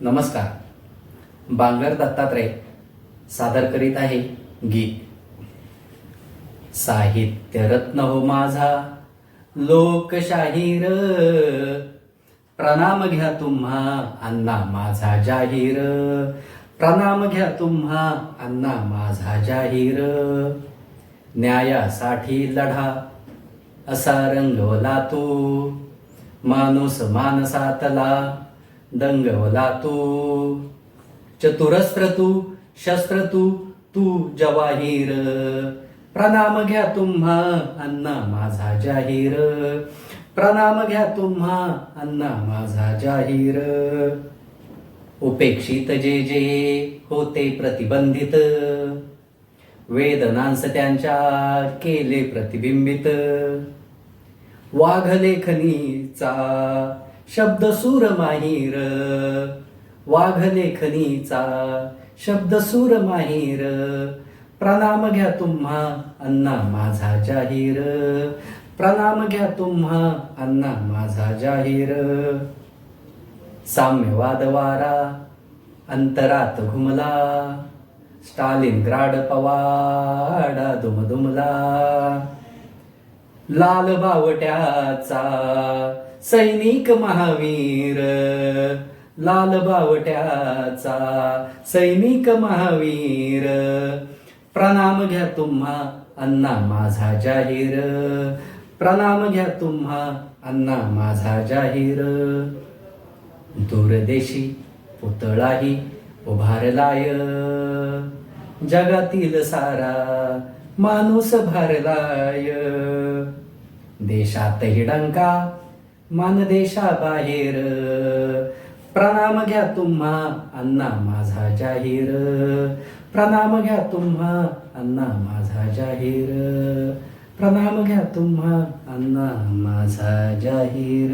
नमस्कार. बांगर दत्तात्रय सादर करीत आहे गीत. साहित्य रत्न हो माझा लोकशाहीर. प्रणाम घ्या तुम्हा अण्णा माझा जाहीर. प्रणाम घ्या तुम्हा अण्णा माझा जाहीर. न्यायासाठी लढा असा रंगवला तू. माणूस मानसातला दंगवला तू चतुरस्त्र तू शस्त्र तू तू जवाहीर। प्रणाम घ्या तुम्हा अण्णा माझा जाहीर। प्रणाम घ्या तुम्हा अण्णा माझा जाहीर। उपेक्षित जे जे होते प्रतिबंधित। वेदनांस त्यांच्या केले प्रतिबिंबित। वाघलेखनीचा शब्द सूर माहीर वाघलेखनीचा शब्द सूर माहीर प्रणाम घ्या तुम्हा अण्णा माझा जाहीर. प्रणाम घ्या तुम्हा अण्णा माझा जाहीर. साम्यवाद वारा अंतरात घुमला. स्टालिन ग्राड पवाडा दुमदुमला. लाल बावट्याचा सैनिक महावीर. लाल बावट्याचा सैनिक महावीर. प्रणाम घ्या तुम्हा अण्णा माझा जाहीर. प्रणाम घ्या तुम्हा अण्णा माझा जाहीर. दूरदेशी पुतळाही उभारलाय. जगातील सारा माणूस भरलाय देशातही डंका मानदेशाबाहेर प्रणाम घ्या तुम्हा अण्णा माझा जाहीर. प्रणाम घ्या तुम्हा अण्णा माझा जाहीर. प्रणाम घ्या तुम्हा अण्णा माझा जाहीर.